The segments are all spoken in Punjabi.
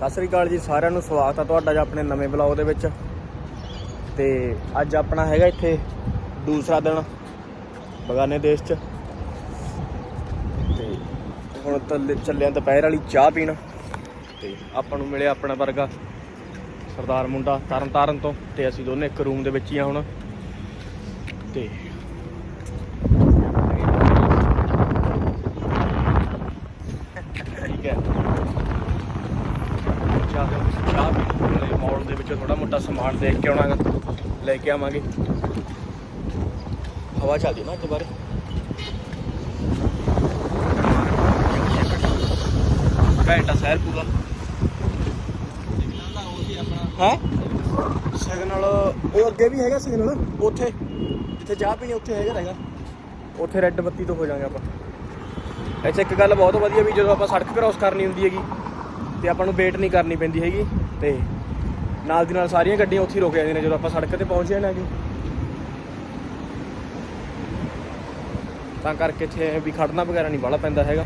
ਸਤਿ ਸ੍ਰੀ ਅਕਾਲ ਜੀ, ਸਾਰਿਆਂ ਨੂੰ ਸਵਾਗਤ ਆ ਤੁਹਾਡਾ ਜੀ ਆਪਣੇ ਨਵੇਂ ਬਲੌਗ ਦੇ ਵਿੱਚ। ਤੇ ਅੱਜ ਆਪਣਾ ਹੈਗਾ ਇੱਥੇ ਦੂਸਰਾ ਦਿਨ ਬਗਾਨੇ ਦੇਸ਼ 'ਚ। ਤੇ ਹੁਣ ਤੱਲੇ ਚੱਲੇ ਦੁਪਹਿਰ ਵਾਲੀ ਚਾਹ ਪੀਣ। ਤੇ ਆਪਾਂ ਨੂੰ ਮਿਲਿਆ ਆਪਣਾ ਵਰਗਾ ਸਰਦਾਰ ਮੁੰਡਾ ਤਰਨਤਾਰਨ ਤੋਂ, ਤੇ ਅਸੀਂ ਦੋਨੇ ਇੱਕ ਰੂਮ ਦੇ ਵਿੱਚ ਹੀ ਆ ਹੁਣ। ਤੇ ਚਾਹ ਪੀਣ ਮੌਲ ਦੇ ਵਿੱਚ ਥੋੜਾ ਮੋਟਾ ਸਮਾਨ ਦੇਖ ਕੇ ਆਉਣਾਗਾ ਲੈ ਕੇ ਆਵਾਂਗੇ ਹਵਾ ਚੱਲਦੀ ਨਾ ਅੱਜ ਬਾਰੇ ਘੰਟਾ ਸਹਿਰ ਪੂਰਾ ਹੈ? ਸਿਗਨਲ ਉਹ ਅੱਗੇ ਵੀ ਹੈਗਾ ਸਿਗਨਲ। ਉੱਥੇ ਜਿੱਥੇ ਚਾਹ ਪੀਣੀ ਉੱਥੇ ਹੈਗਾ ਹੈਗਾ। ਉੱਥੇ ਰੈੱਡ ਬੱਤੀ ਤੋਂ ਹੋ ਜਾਾਂਗੇ ਆਪਾਂ। ਇੱਥੇ ਇੱਕ ਗੱਲ ਬਹੁਤ ਵਧੀਆ ਵੀ ਜਦੋਂ ਆਪਾਂ ਸੜਕ ਕ੍ਰਾਸ ਕਰਨੀ ਹੁੰਦੀ ਹੈਗੀ ਤੇ ਆਪਾਂ ਨੂੰ ਵੇਟ ਨਹੀਂ ਕਰਨੀ ਪੈਂਦੀ ਹੈਗੀ ਤੇ ਨਾਲ ਦੀ ਨਾਲ ਸਾਰੀਆਂ ਗੱਡੀਆਂ ਉੱਥੇ ਹੀ ਰੁਕ ਜਾਂਦੀਆਂ ਨੇ ਜਦੋਂ ਆਪਾਂ ਸੜਕ ਤੇ ਪਹੁੰਚ ਜਾਣਾਗੇ ਤਾਂ ਕਰਕੇ ਇੱਥੇ ਵੀ ਖੜਨਾ ਵਗੈਰਾ ਨਹੀਂ ਬਾਹਲਾ ਪੈਂਦਾ ਹੈਗਾ।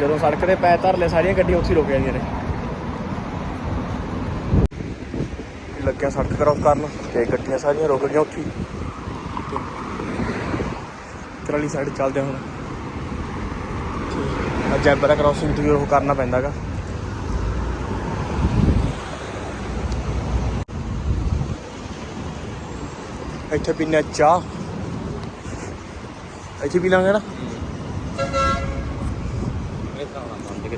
ਜਦੋਂ ਸੜਕ ਤੇ ਪੈ ਧਰ ਲੈ ਸਾਰੀਆਂ ਗੱਡੀਆਂ ਉੱਥੇ ਰੁਕ ਜਾਂਦੀਆਂ ਨੇ। ਲੱਗਿਆ ਸੜਕ ਕ੍ਰਾਸ ਕਰਨ, ਤੇ ਗੱਡੀਆਂ ਸਾਰੀਆਂ ਰੁਕ ਗਈਆਂ ਉੱਥੇ ਤੇ ਇੱਧਰ ਸਾਈਡ ਚੱਲਦੇ ਹੁਣ। ਜੈਬਰਾ ਕ੍ਰਾਸਿੰਗ ਤੇ ਵੀ ਉਹ ਕਰਨਾ ਪੈਂਦਾਗਾ। ਇੱਥੇ ਪੀਨੇ ਆ ਚਾਹ। ਇੱਥੇ ਪੀ ਲਾਂਗੇ ਨਾ।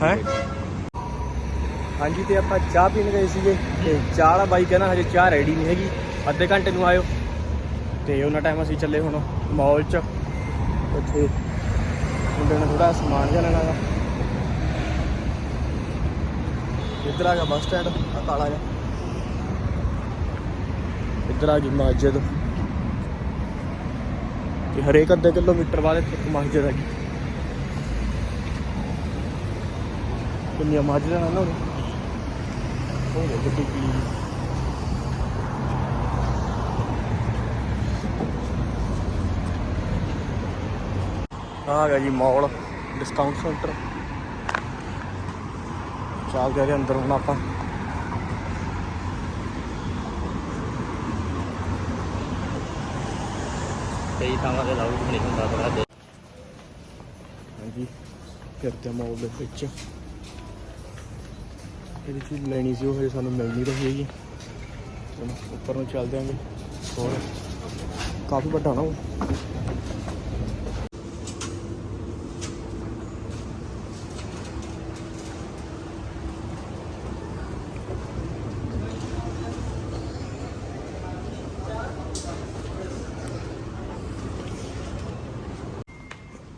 ਹੈ? ਹਾਂਜੀ, ਤੇ ਆਪਾਂ ਚਾਹ ਪੀਣ ਗਏ ਸੀਗੇ ਤੇ ਚਾਹ ਵਾਲਾ ਬਾਈ ਕਹਿੰਦਾ ਹਜੇ ਚਾਹ ਰੈਡੀ ਨਹੀਂ ਹੈਗੀ। ਅੱਧੇ ਘੰਟੇ ਨੂੰ ਆਇਓ। ਤੇ ਉਹਨਾਂ ਟਾਈਮ ਅਸੀਂ ਚੱਲੇ ਹੁਣ ਮਾਲ 'ਚ। ਉੱਥੇ ਮੁੰਡੇ ਨੇ ਥੋੜਾ ਸਮਾਨ ਜਿਹਾ ਲੈਣਾ ਗਾ। ਇੱਧਰ ਆ ਗਿਆ ਬੱਸ ਸਟੈਂਡ ਆ ਕਾਲਾ ਜਿਹਾ। ਇੱਧਰ ਆ ਗਈ ਮਸਜਿਦ। ਤੇ ਹਰੇਕ ਅੱਧੇ ਕਿਲੋਮੀਟਰ ਬਾਅਦ ਇੱਥੇ ਇੱਕ ਮਸਜਿਦ ਹੈਗੀ। ਕਿੰਨੀਆਂ ਮਸਜਿਦਾਂ ਨੇ ਨਾ ਉਹ ਦੇਖੋ ਕੀ ਆ ਗਿਆ ਜੀ ਮਾਲ ਡਿਸਕਾਊਂਟ ਸੈਂਟਰ ਚੱਲਦੇ ਆ ਅੰਦਰ ਹੁਣ ਆਪਾਂ। ਕਈ ਥਾਵਾਂ ਤੇ ਲਾਊਡ ਨਹੀਂ ਹੁੰਦਾ ਥੋੜਾ ਜਿਹਾ। ਹਾਂਜੀ ਫਿਰਦੇ ਮਾਲ ਦੇ ਵਿੱਚ। ਇਹਦੀ ਚੀਜ਼ ਲੈਣੀ ਸੀ ਉਹ ਹਜੇ ਸਾਨੂੰ ਮਿਲ ਨਹੀਂ ਰਹੀ ਹੈਗੀ। ਹੁਣ ਉੱਪਰ ਨੂੰ ਚੱਲਦੇ ਆਂਗੇ। ਹੋਰ ਕਾਫੀ ਵੱਡਾ ਨਾ ਉਹ।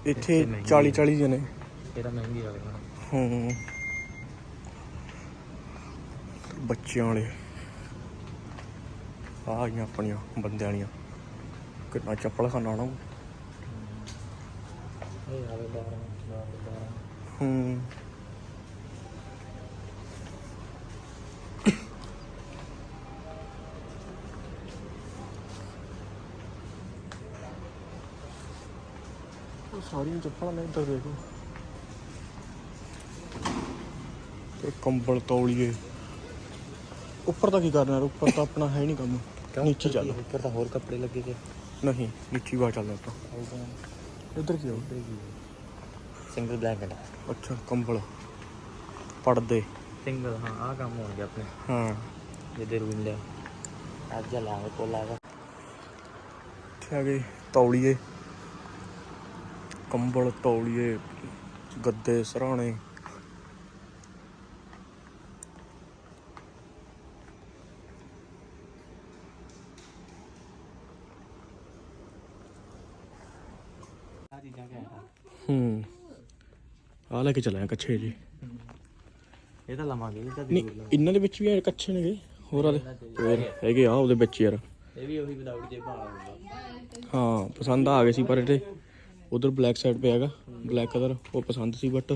ਇੱਥੇ ਇੱਥੇ ਮਹਿੰਗੀ 40 40 ਜਣੇ। ਇਹਦਾ ਮਹਿੰਗੀ ਗਿਆ ਹੂੰ ਬੱਚਿਆਂ ਵਾਲੇ। ਆ ਗਈਆਂ ਆਪਣੀਆਂ ਬੰਦਿਆਂ ਵਾਲੀਆਂ। ਕਿੰਨਾ ਚੱਪਲ ਖਾਨਾ ਨਾ ਇਹ ਆਵੇ 12 12 ਹੂੰ। ਉਹ ਸਾਰੀਆਂ ਚੱਪਲਾਂ ਨੇ ਇੱਧਰ ਦੇਖੋ ਤੇ ਕੰਬਲ ਤੌਲੀਏ ਉੱਪਰ ਤਾਂ ਕੀ ਕਰਨਾ ਯਾਰ ਉੱਪਰ ਤਾਂ ਆਪਣਾ ਹੈ ਨਹੀਂ ਕੰਮ ਨੀਚੇ ਚੱਲ ਉੱਪਰ ਤਾਂ ਹੋਰ ਕੱਪੜੇ ਲੱਗੇ ਕੇ ਨਹੀਂ ਨੀਚੇ ਬਾਹਰ ਚੱਲਦਾ ਆਪਾਂ ਇੱਧਰ ਕੀ ਹੋ ਸਿੰਗਲ ਬਲੈਂਕਟ ਅੱਛਾ ਕੰਬਲ ਪੜਦੇ ਸਿੰਗਲ ਹਾਂ ਆਹ ਕੰਮ ਹੋਣਗੇ ਆਪਣੇ ਹਾਂ ਜਿਹਦੇ ਰੂਮ ਲਿਆ ਅੱਜ ਲਾਵੇ ਕੋਲ ਆਗਾ ਇੱਥੇ ਆ ਗਏ ਤੌਲੀਏ ਕੰਬਲ ਤੌਲੀਏ ਗੱਦੇ ਸਰਾਣੇ। ਆ ਹੈ। ਆ ਲੈ ਕੇ ਚੱਲਿਆ ਕੱਛੇ ਜੀ ਇਹ ਤਾਂ ਲਵਾਂਗੇ ਇਹ ਤਾਂ ਨਹੀਂ ਇਹਨਾਂ ਦੇ ਵਿੱਚ ਵੀ ਕੱਛੇ ਨੇਗੇ ਹੋਰ ਆਲੇ ਹੋਰ। ਹੈਗੇ ਆ ਉਹਦੇ ਵਿੱਚ ਯਾਰ। ਇਹ ਵੀ ਉਹੀ ਵਿਦਆਊਟ ਜੇ ਭਾਣਾ ਹੁੰਦਾ ਹਾਂ ਪਸੰਦ ਆ ਗਏ ਸੀ ਪਰ ਇਹਦੇ। ਉਧਰ ਬਲੈਕ ਸਾਈਡ ਪਿਆ ਹੈਗਾ। ਬਲੈਕ ਕਲਰ ਉਹ ਪਸੰਦ ਸੀ ਬਟ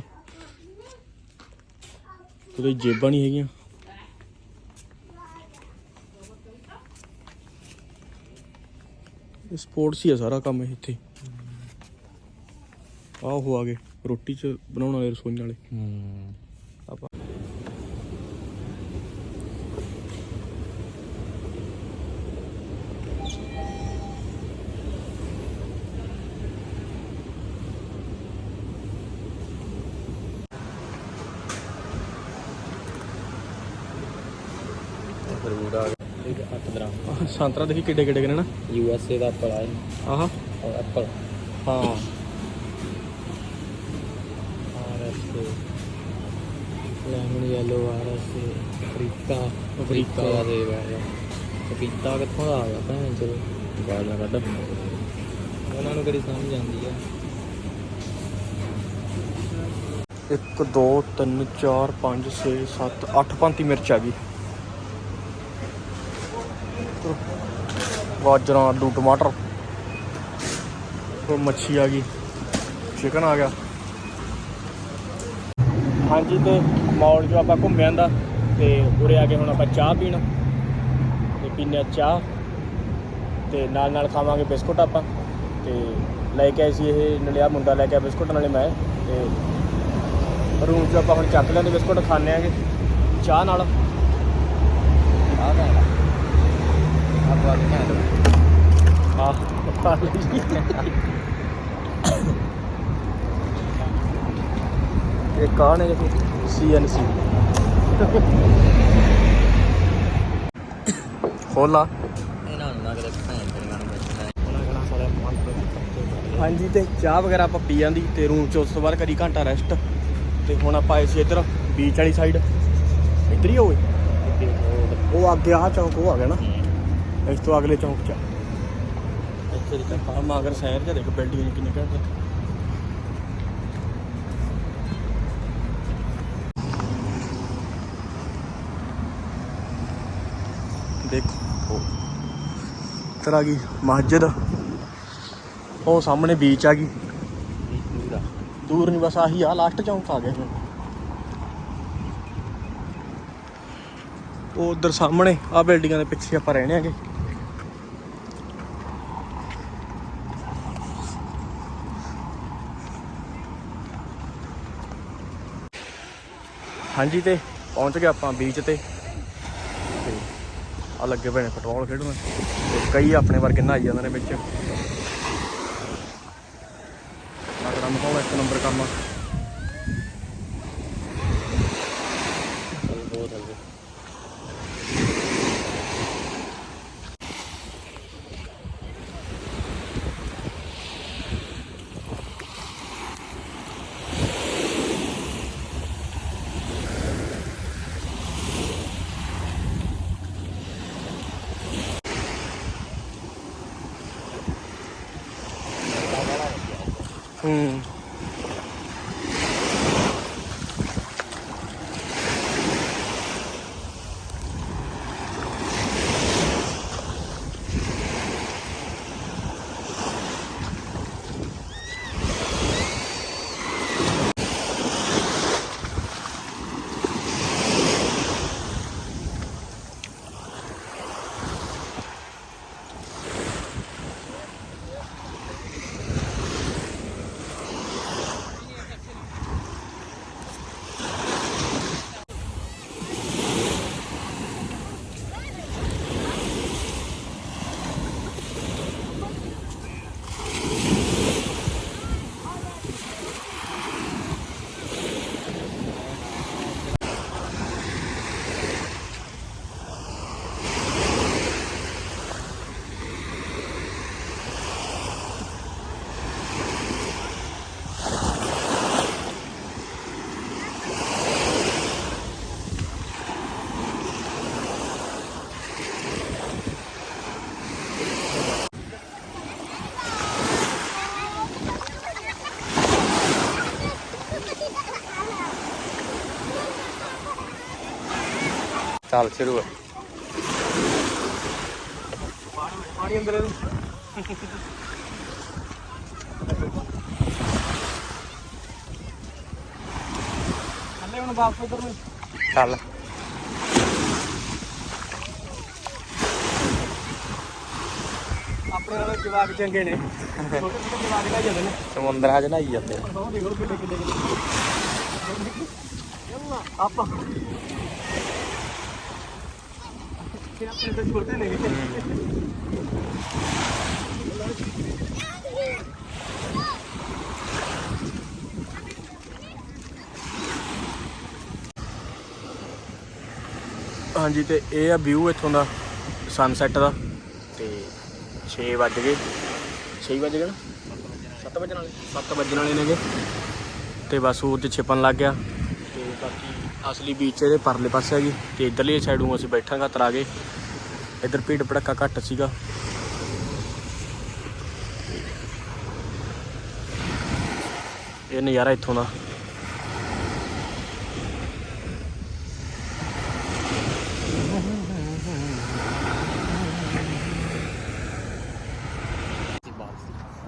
ਉਹਦੇ ਜੇਬਾਂ ਨਹੀਂ ਹੈਗੀਆਂ। ਸਪੋਰਟਸ ਹੀ ਆ ਸਾਰਾ ਕੰਮ ਇੱਥੇ। ਆਹ ਉਹ ਆ ਗਏ, ਰੋਟੀ ਚ ਬਣਾਉਣ ਵਾਲੇ ਰਸੋਈ ਵਾਲੇ। ਹੂੰ ਆਪਾਂ ਫਰੂਟ ਆ ਗਿਆ ਇਹ 8 ਦਰਾਂ ਸੰਤਰਾ ਦੇਖੀ ਕਿੱਡੇ ਕਿੱਡੇ ਕਿਨੇ ਨਾ? ਯੂ ਐਸ ਏ ਦਾ ਐਪਲ ਆ ਆਹ। ਔਰ ਐਪਲ ਹਾਂ। R S A lemon yellow R S A Africa Africa. ਦਾ ਦੇ ਗਿਆ। ਪਪੀਤਾ ਕਿੱਥੋਂ ਦਾ ਆ ਗਿਆ ਭੈਣ ਚੋ ਗਾਲਾਂ ਕੱਢ ਉਹਨਾਂ ਨੂੰ ਕਿਹੜੀ ਸਮਝ ਆਉਂਦੀ ਆ? 1 2 3 4 5 6 7 8 ਪੰਤੀ ਮਿਰਚ ਆ ਗਈ। ਗਾਜਰਾਂ, ਆਲੂ, ਟਮਾਟਰ। ਉਹ ਮੱਛੀ ਆ ਗਈ। ਚਿਕਨ ਆ ਗਿਆ। ਹਾਂਜੀ, ਤੇ ਮੌਲ 'ਚੋਂ ਆਪਾਂ ਘੁੰਮ ਦਾ ਤੇ ਉਰੇ ਆ ਕੇ ਹੁਣ ਆਪਾਂ ਚਾਹ ਪੀਣ। ਤੇ ਪੀਨੇ ਆ ਚਾਹ। ਤੇ ਨਾਲ ਨਾਲ ਖਾਵਾਂਗੇ ਬਿਸਕੁਟ ਆਪਾਂ। ਤੇ ਲੈ ਕੇ ਆਏ ਸੀ ਇਹ ਨਲਿਆ ਮੁੰਡਾ ਲੈ ਕੇ ਆ ਬਿਸਕੁਟ, ਨਾਲੇ ਮੈਂ। ਤੇ ਰੂਮ 'ਚ ਆਪਾਂ ਹੁਣ ਚੱਕ ਲੈਂਦੇ ਬਿਸਕੁਟ ਖਾਣੇ ਆਂਗੇ। ਚਾਹ ਨਾਲ। ਆ ਗਿਆ ਆਪਾਂ ਵੀ ਖਾਣਾ ਆਹ ਖਾ ਲਈ ਇਹ ਕੌਣ ਹੈ ਦੇਖੋ ਸੀਐਨਸੀ ਖੋਲਾ ਇਹਨਾਂ ਨੂੰ ਨਾ ਕਿਤੇ ਭੈਣ ਚੜੀਆਂ ਨੂੰ ਹਾਂਜੀ, ਤੇ ਚਾਹ ਵਗੈਰਾ ਆਪਾਂ ਪੀ ਜਾਂਦੀ ਤੇ ਰੂਮ 'ਚ ਉਸ ਤੋਂ ਬਾਅਦ ਕਰੀ ਘੰਟਾ ਰੈਸਟ ਤੇ ਹੁਣ ਆਪਾਂ ਆਏ ਸੀ ਇੱਧਰ ਬੀਚ ਵਾਲੀ ਸਾਈਡ ਇੱਧਰ ਹੀ ਹੋਵੇ ਉਹ ਅੱਗੇ ਆਹ ਚੌਂਕ, ਉਹ ਆ ਗਿਆ ਨਾ। ਇਸ ਤੋਂ ਅਗਲੇ ਚੌਂਕ 'ਚ ਇੱਥੇ ਦੀ ਆ ਮਗਰ ਸ਼ਹਿਰ ਚ ਦੇਖ ਬਿਲਡਿੰਗ ਕਿੰਨੇ ਘੰਟੇ ਦੇਖੋ ਇੱਧਰ ਆ ਗਈ ਮਸਜਿਦ। ਉਹ ਸਾਹਮਣੇ ਬੀਚ ਆ ਗਈ। ਦੂਰ ਨਹੀਂ ਬਸ ਆਹੀ ਆ ਲਾਸਟ ਚੌਂਕ ਆ ਗਿਆ ਹੁਣ ਉਹ ਉਧਰ ਸਾਹਮਣੇ ਆ ਬਿਲਡਿੰਗਾਂ ਦੇ ਪਿੱਛੇ ਆਪਾਂ ਰਹਿਣੇ ਆਗੇ। ਹਾਂਜੀ ਤੇ ਪਹੁੰਚ ਗਏ ਆਪਾਂ ਬੀਚ ਤੇ। ਤੇ ਆ ਲੱਗੇ ਪਏ ਨੇ ਫੁੱਟਬਾਲ ਖੇਡਣ। ਤੇ ਕਈ ਆਪਣੇ ਵਰਗੇ ਨਹਾਈ ਜਾਂਦੇ ਨੇ ਵਿੱਚ। ਕੰਮ ਮਾਹੌਲ ਇੱਕ ਨੰਬਰ ਕੰਮ 嗯。ਥੱਲੇ ਹੁਣ ਵਾਪਸ ਉਧਰ ਨੂੰ ਚੱਲ। ਆਪਣੇ ਨਾਲ ਜਵਾਕ ਚੰਗੇ ਨੇ। ਛੋਟੇ ਛੋਟੇ ਜਵਾਕ ਦਾ ਜਾਂਦੇ ਨੇ। ਸਮੁੰਦਰਾਂ 'ਚ ਨਹਾਈ ਜਾਂਦੇ ਉਹ ਦੇਖੋ ਕਿੱਡੇ ਕਿੱਡੇ ਯੱਲਾ ਆਪਾਂ ਕਿ ਆਪਣੇ ਤੋਂ ਛੋਟੇ ਨੇ ਹਾਂਜੀ, ਤੇ ਇਹ ਆ ਵਿਊ ਇੱਥੋਂ ਦਾ ਸਨਸੈਟ ਦਾ। ਤੇ 6 ਵੱਜ ਗਏ। 6 ਵੱਜ ਗਏ ਨਾ? 7 ਵੱਜਣ ਵਾਲੇ। 7 ਵੱਜਣ ਵਾਲੇ ਨੇਗੇ। ਤੇ ਬਸ ਉਹ 'ਤੇ ਛਿਪਣ ਲੱਗ ਗਿਆ। ਤੇ ਬਾਕੀ ਅਸਲੀ ਬੀਚ ਇਹਦੇ ਪਰਲੇ ਪਾਸੇ ਹੈਗੀ ਤੇ ਇਧਰਲੀ ਸਾਈਡ ਨੂੰ ਅਸੀਂ ਬੈਠਾਂਗਾ ਤਰਾ ਕੇ ਇਧਰ ਭੀੜ ਭੜੱਕਾ ਘੱਟ ਸੀਗਾ। ਇਹ ਨਜ਼ਾਰਾ ਇੱਥੋਂ ਦਾ।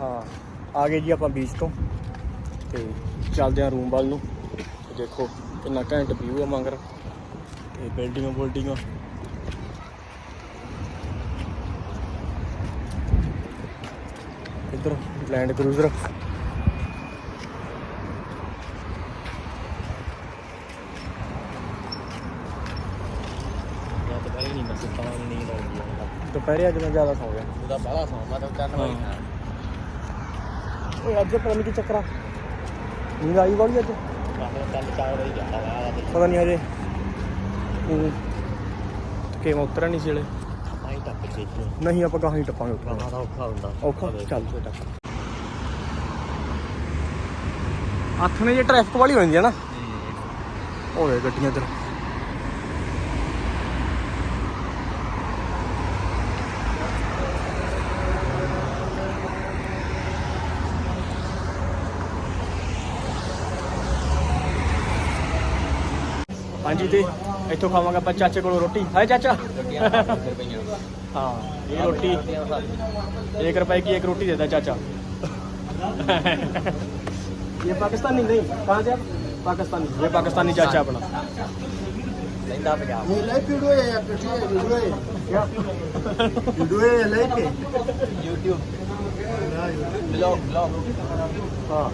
ਹਾਂ, ਆ ਗਏ ਜੀ ਆਪਾਂ ਬੀਚ ਤੋਂ। ਤੇ ਚੱਲਦੇ ਆ ਰੂਮ ਵੱਲ ਨੂੰ। ਦੇਖੋ। ਕਿੰਨਾ ਘੈਂਟ ਵਿਊ ਆ ਮੰਗਰ। ਤੇ ਬਿਲਡਿੰਗਾਂ ਬੁਲਡਿੰਗਾਂ ਇੱਧਰ ਲੈਂਡ ਕਰੂਜ਼ਰ ਦੁਪਹਿਰੇ ਅੱਜ ਮੈਂ ਜ਼ਿਆਦਾ ਸੌ ਗਿਆ। ਉਹਦਾ ਬਾਹਲਾ ਸੌਂ ਮੈਂ ਤਾਂ ਕਰਨ ਵਾਲੀ ਹਾਂ। ਓਏ ਅੱਜ ਪਤਾ ਨਹੀਂ ਕੀ ਚੱਕਰ ਆ। ਨੀਂਦ ਆਈ ਵਾਲੀ ਅੱਜ? ਤਾਂ ਤੇ ਪਤਾ ਨਹੀਂ ਹਜੇ। ਕਿ ਮੈਂ ਉਤਰਿਆ ਨਹੀਂ ਸੀ ਹਲੇ। ਨਹੀਂ ਆਪਾਂ ਗਾਹਾਂ ਹੀ ਟੱਪਾਂਗੇ ਉੱਪਰ ਔਖਾ ਹੁੰਦਾ। ਔਖਾ? ਚੱਲ। ਫੇ ਟੱਪ ਨੇ ਜੇ ਟ੍ਰੈਫਿਕ ਵਾਲੀ ਹੋ ਜਾਂਦੀ ਹੈ ਨਾ। ਹੋਵੇ ਗੱਡੀਆਂ ਇੱਧਰ। ਹਾਂਜੀ ਤੇ ਇੱਥੋਂ ਖਾਵਾਂਗੇ ਆਪਾਂ ਚਾਚੇ ਕੋਲੋਂ ਰੋਟੀ ਹਾਏ ਚਾਚਾ ਗੱਡੀਆਂ ਫਿਰ ਪਈਆਂ हाँ ये रोटी एक रुपए की एक रोटी देता है चाचा ये पाकिस्तानी नहीं कहाँ से आप पाकिस्तानी ये पाकिस्तानी चाचा अपना ਲੈਂਦਾ ਪੰਜਾਬ ये लाइक वीडियो है या कुछ है वीडियो है क्या वीडियो है या लाइक है YouTube ना, ਵਲੌਗ ਵਲੌਗ हाँ